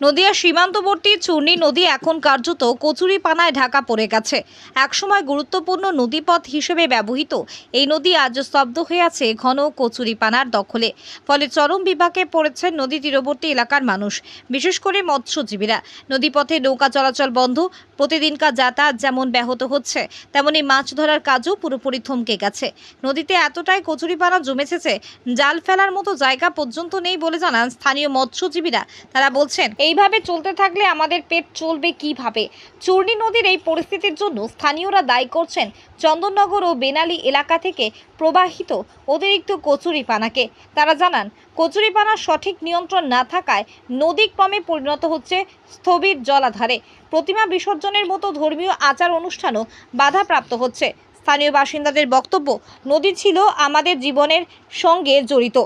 নদিয়া সীমান্তবর্তী চূর্ণী নদী এখন কার্যত কচুরিপানায় ঢাকা পড়ে গেছে। একসময় গুরুত্বপূর্ণ নদীপথ হিসেবে ব্যবহৃত এই নদী আজ স্তব্ধ হয়ে আছে ঘন কচুরিপানার দখলে। ফলে চরম বিভাগে পড়েছেন নদী তীরবর্তী এলাকার মানুষ, বিশেষ করে মৎস্যজীবীরা। নদীপথে নৌকা চলাচল বন্ধ, প্রতিদিনকার যাতায়াত যেমন ব্যাহত হচ্ছে, তেমনি মাছ ধরার কাজও পুরোপুরি থমকে গেছে। নদীতে এতটাই কচুরিপানা জমেছে যে, জাল ফেলার মতো জায়গা পর্যন্ত নেই বলে জানান স্থানীয় মৎস্যজীবীরা। তারা বলছেন এইভাবে চলতে থাকলে আমাদের পেট চলবে কীভাবে? চূর্ণী নদীর এই পরিস্থিতির জন্য স্থানীয়রা দায়ী করছেন চন্দননগর ও বেনালী এলাকা থেকে প্রবাহিত অতিরিক্ত কচুরিপানাকে। তারা জানান কচুরিপানার সঠিক নিয়ন্ত্রণ না থাকায় নদী ক্রমে পরিণত হচ্ছে স্থবির জলাধারে। প্রতিমা বিসর্জনের মতো ধর্মীয় আচার অনুষ্ঠানও বাধাপ্রাপ্ত হচ্ছে। স্থানীয় বাসিন্দাদের বক্তব্য, নদী ছিল আমাদের জীবনের সঙ্গে জড়িত।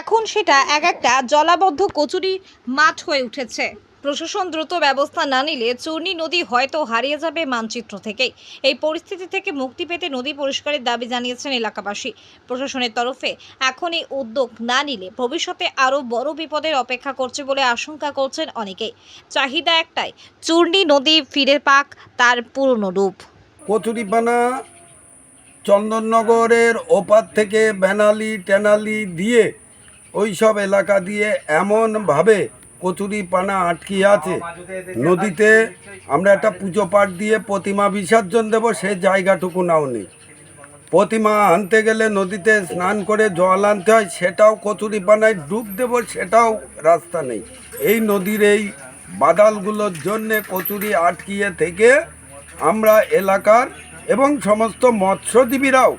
এখন সেটা এক একটা জলাবদ্ধ কচুরি মাঠ হয়ে উঠেছে। প্রশাসন দ্রুত ব্যবস্থা না নিলে চূর্ণী নদী হয়তো হারিয়ে যাবে মানচিত্র থেকেই। এই পরিস্থিতি থেকে মুক্তি পেতে নদী পরিষ্কারের দাবি জানিয়েছেন এলাকাবাসী। প্রশাসনের তরফে এখন এই উদ্যোগ না নিলে ভবিষ্যতে আরও বড় বিপদের অপেক্ষা করছে বলে আশঙ্কা করছেন অনেকেই। চাহিদা একটাই, চূর্ণী নদী ফিরে পাক তার পুরনো রূপ। কচুরিপানা চন্দননগরের ওপার থেকে বেনালি, টেনালি দিয়ে ওই সব এলাকা দিয়ে এমনভাবে কচুরিপানা আটকিয়ে আছে। নদীতে আমরা একটা পুজো পাঠ দিয়ে প্রতিমা বিসর্জন দেব, সে জায়গাটুকু নাও নেই। প্রতিমা আনতে গেলে নদীতে স্নান করে জল আনতে হয়, সেটাও কচুরিপানায় ডুব দেব, সেটাও রাস্তা নেই। এই নদীর এই বাদালগুলোর জন্যে কচুরি আটকিয়ে থেকে আমরা এলাকার এবং সমস্ত মৎস্যজীবীরাও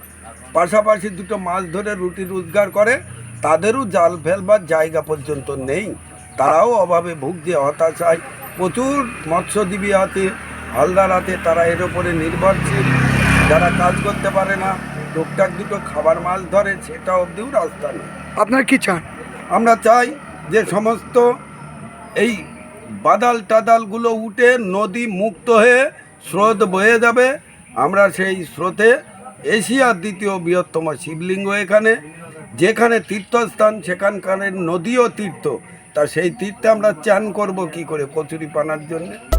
পাশাপাশি দুটো মাছ ধরে রুটি রোজগার করে তাদেরও জাল ফেলবার জায়গা পর্যন্ত নেই। তারাও অভাবে ভুগছে হতাশায়। প্রচুর মৎস্যজীবী আছে হালদার আছে তারা এর ওপরে নির্ভরশীল। যারা কাজ করতে পারে না টুকটাক দুটো খাবার মাছ ধরে সেটা অবধিও রাস্তা নেই। আপনার কি চান? আমরা চাই যে সমস্ত এই বাদাল টাদালগুলো উঠে নদী মুক্ত হয়ে স্রোত বয়ে যাবে। আমরা সেই স্রোতে এশিয়ার দ্বিতীয় বৃহত্তম শিবলিঙ্গ এখানে, যেখানে তীর্থস্থান, সেখানকার নদীও তীর্থ। তা সেই তীর্থে আমরা চান করব কি করে কচুরি পানার জন্যে?